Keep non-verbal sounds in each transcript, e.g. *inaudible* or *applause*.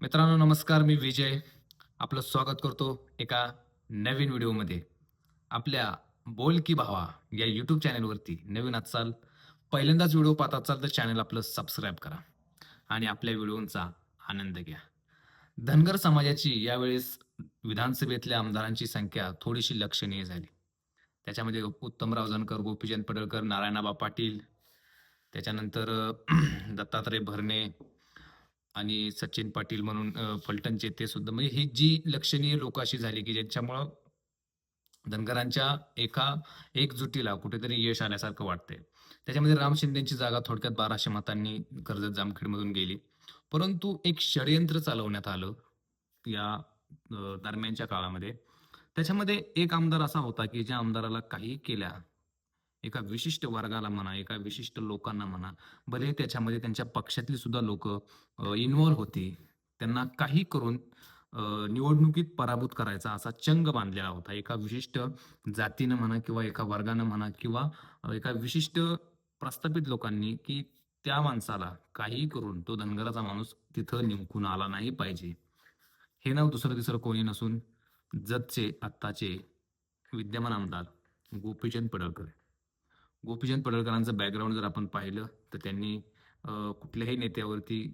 मित्रांनो नमस्कार मी विजय. आपलं स्वागत करतो एका नवीन व्हिडिओमध्ये. आपल्या बोल की भावा या यूट्यूब चॅनलवरती नवीन असाल पहिल्यांदाच व्हिडिओ पाहत असाल तर चॅनल आपलं सबस्क्राईब करा आणि आपल्या व्हिडिओंचा आनंद घ्या. धनगर समाजाची यावेळेस विधानसभेतल्या आमदारांची संख्या थोडीशी लक्षणीय झाली. त्याच्यामध्ये उत्तमराव जानकर गोपीचंद पडळकर नारायणाबा पाटील त्याच्यानंतर *clears throat* दत्तात्रय भरणे आणि सचिन पाटील म्हणून फलटणचे ते सुद्धा. म्हणजे ही जी लक्षणीय लोक अशी झाली की ज्यांच्यामुळं धनगरांच्या एका एकजुटीला कुठेतरी यश आल्यासारखं वाटतंय. त्याच्यामध्ये राम शिंदेची जागा थोडक्यात बाराशे मतांनी कर्जत जामखेडमधून गेली. परंतु एक षडयंत्र चालवण्यात आलं या दरम्यानच्या काळामध्ये. त्याच्यामध्ये एक आमदार असा होता की ज्या आमदाराला काही केल्या एका विशिष्ट वर्गाला म्हणा एका विशिष्ट लोकांना म्हणा भले त्याच्यामध्ये त्यांच्या पक्षातली सुद्धा लोक इन्व्हॉल्व्ह होती. त्यांना काही करून निवडणुकीत पराभूत करायचा असा चंग बांधलेला होता. एका विशिष्ट जातीनं म्हणा किंवा एका वर्गानं म्हणा किंवा एका विशिष्ट प्रस्थापित लोकांनी की त्या माणसाला काही करून तो धनगराचा माणूस तिथं निमकून आला नाही पाहिजे. हे नाव दुसरं तिसरं कोणी नसून जतचे आत्ताचे विद्यमान आमदार गोपीचंद पडळकर. गोपीचंद पडळकरांचं बॅकग्राऊंड जर आपण पाहिलं तर त्यांनी कुठल्याही नेत्यावरती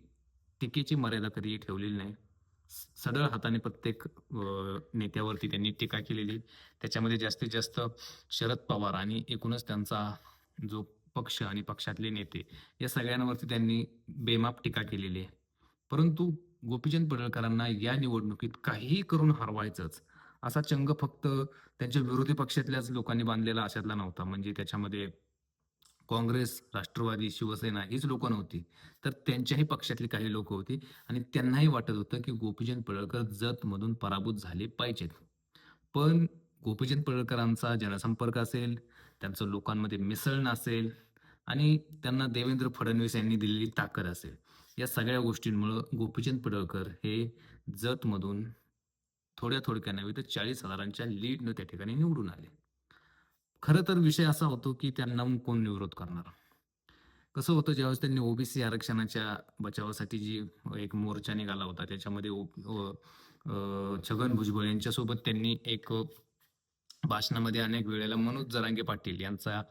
टीकेची मर्यादा कधी ठेवलेली नाही. स- हाताने प्रत्येक नेत्यावरती त्यांनी टीका केलेली. त्याच्यामध्ये जास्तीत जास्त शरद पवार आणि एकूणच त्यांचा जो पक्ष आणि पक्षातले नेते या सगळ्यांवरती त्यांनी बेमाप टीका केलेली आहे. परंतु गोपीचंद पडळकरांना या निवडणुकीत काहीही करून हरवायचंच असा चंग फक्त त्यांच्या विरोधी पक्षातल्याच लोकांनी बांधलेला अशातला नव्हता. म्हणजे त्याच्यामध्ये काँग्रेस राष्ट्रवादी शिवसेना हीच लोक नव्हती. तर त्यांच्याही पक्षातली काही लोक होती. आणि त्यांनाही वाटत होतं की गोपीचंद पडळकर जतमधून पराभूत झाले पाहिजेत. पण गोपीचंद पडळकरांचा जनसंपर्क असेल त्यांचं लोकांमध्ये मिसळणं असेल आणि त्यांना देवेंद्र फडणवीस यांनी दिलेली ताकद असेल. या सगळ्या गोष्टींमुळं गोपीचंद पडळकर हे जतमधून थोड्या थोडक्या नव्हे तर चाळीस हजारांच्या लीडनं त्या ठिकाणी निवडून आले. खरं तर विषय असा होतो की त्यांना कोण निवरोध करणार? कसं होतं ज्यावेळेस त्यांनी ओबीसी आरक्षणाच्या बचावासाठी जी एक मोर्चा निघाला होता त्याच्यामध्ये छगन भुजबळ यांच्यासोबत त्यांनी एक भाषणामध्ये अनेक वेळेला मनोज जरांगे पाटील यांचा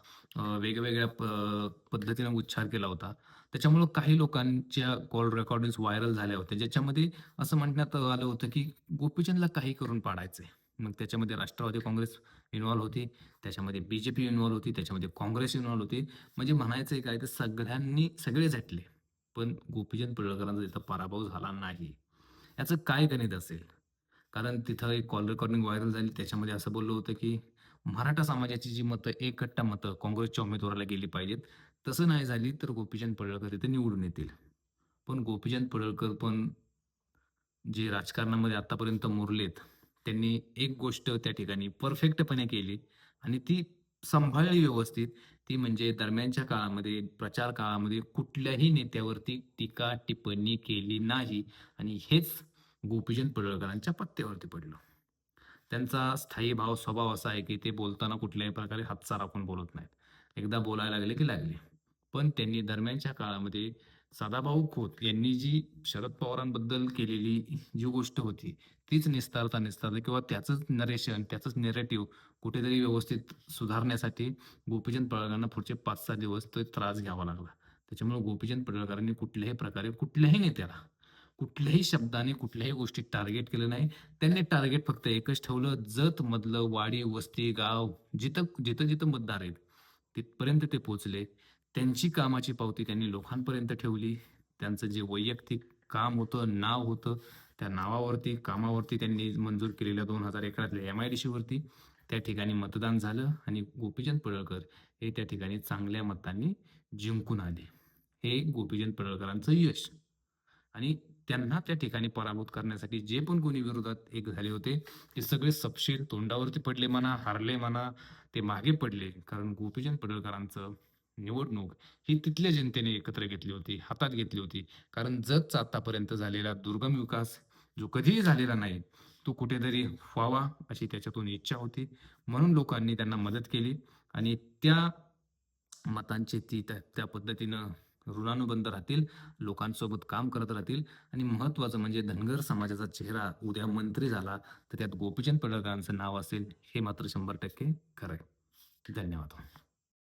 वेगवेगळ्या प- पद्धतीने उच्चार केला होता. त्याच्यामुळं काही लोकांच्या कॉल रेकॉर्डिंग व्हायरल झाल्या होत्या ज्याच्यामध्ये असं म्हणण्यात आलं होतं की गोपीचंदला काही करून पाडायचंय. मग त्याच्यामध्ये राष्ट्रवादी काँग्रेस इन्व्हॉल्व्ह होती त्याच्यामध्ये बीजेपी इन्व्हॉल्व्ह होती त्याच्यामध्ये काँग्रेस इन्व्हॉल्व्ह होती. म्हणजे म्हणायचं काय तर सगळ्यांनी सगळे झटले पण गोपीचंद पडळकरांचा तिथं पराभव झाला नाही. याचं काय गणित असेल? कारण तिथं एक कॉल रेकॉर्डिंग व्हायरल झाली त्याच्यामध्ये असं बोललं होतं की मराठा समाजाची जी मतं एक मतं काँग्रेसच्या उमेदवाराला गेली पाहिजेत तसं नाही झाली तर गोपीचंद पडळकर इथे निवडून येतील. पण गोपीचंद पडळकर पण जे राजकारणामध्ये आतापर्यंत मुरलेत त्यांनी एक गोष्ट त्या ठिकाणी परफेक्टपणे केली आणि ती सांभाळली व्यवस्थित. ती म्हणजे दरम्यानच्या काळामध्ये प्रचार काळामध्ये कुठल्याही नेत्यावरती टीका टिप्पणी केली नाही आणि हेच गोपीचंद पडळकरांच्या पत्त्यावरती पडलं. त्यांचा स्थायी भाव स्वभाव असा आहे की ते बोलताना कुठल्याही प्रकारे हातचा राखून बोलत नाहीत. एकदा बोलायला लागले की लागले. पण त्यांनी दरम्यानच्या काळामध्ये सदाभाऊ खोत यांनी जी शरद पवारांबद्दल केलेली जी गोष्ट होती तीच निस्तारता निस्तारता किंवा त्याचंच नरेशन त्याचंच नेरेटिव्ह कुठेतरी व्यवस्थित सुधारण्यासाठी गोपीचंद पडळकरांना पुढचे पाच सहा दिवस तो त्रास घ्यावा लागला. त्याच्यामुळे गोपीचंद पडळकरांनी कुठल्याही प्रकारे कुठल्याही नेत्याला कुठल्याही शब्दाने कुठल्याही गोष्टी टार्गेट केलं नाही. त्यांनी टार्गेट फक्त एकच ठेवलं जत मधलं वाडी वस्ती गाव जिथं जिथं जिथं मतदार आहेत तिथपर्यंत ते पोहोचले. त्यांची कामाची पावती त्यांनी लोकांपर्यंत ठेवली. त्यांचं जे वैयक्तिक काम होतं नाव होतं त्या नावावरती कामावरती त्यांनी मंजूर केलेल्या दोन हजार एकरातल्या एम आय डी सीवरती त्या ठिकाणी मतदान झालं आणि गोपीचंद पडळकर हे त्या ठिकाणी चांगल्या मतांनी जिंकून आले. हे गोपीचंद पडळकरांचं यश. आणि त्यांना त्या ठिकाणी पराभूत करण्यासाठी जे पण कोणी विरोधात एक झाले होते ते सगळे सपशेल तोंडावरती पडले म्हणा हारले म्हणा ते मागे पडले. कारण गोपीचंद पडळकरांचं निवडणूक ही तिथल्या जनतेने एकत्र घेतली होती हातात घेतली होती. कारण जगचा आतापर्यंत झालेला दुर्गम विकास जो कधीही झालेला नाही तो कुठेतरी व्हावा अशी त्याच्यातून इच्छा होती. म्हणून लोकांनी त्यांना मदत केली आणि त्या मतांची ती त्या त्या पद्धतीनं ऋणानुबंध राहतील लोकांसोबत काम करत राहतील आणि महत्त्वाचं म्हणजे धनगर समाजाचा चेहरा उद्या मंत्री झाला तर त्यात गोपीचंद पडळकरांचं नाव असेल हे मात्र शंभर टक्के खरं आहे. धन्यवाद हो.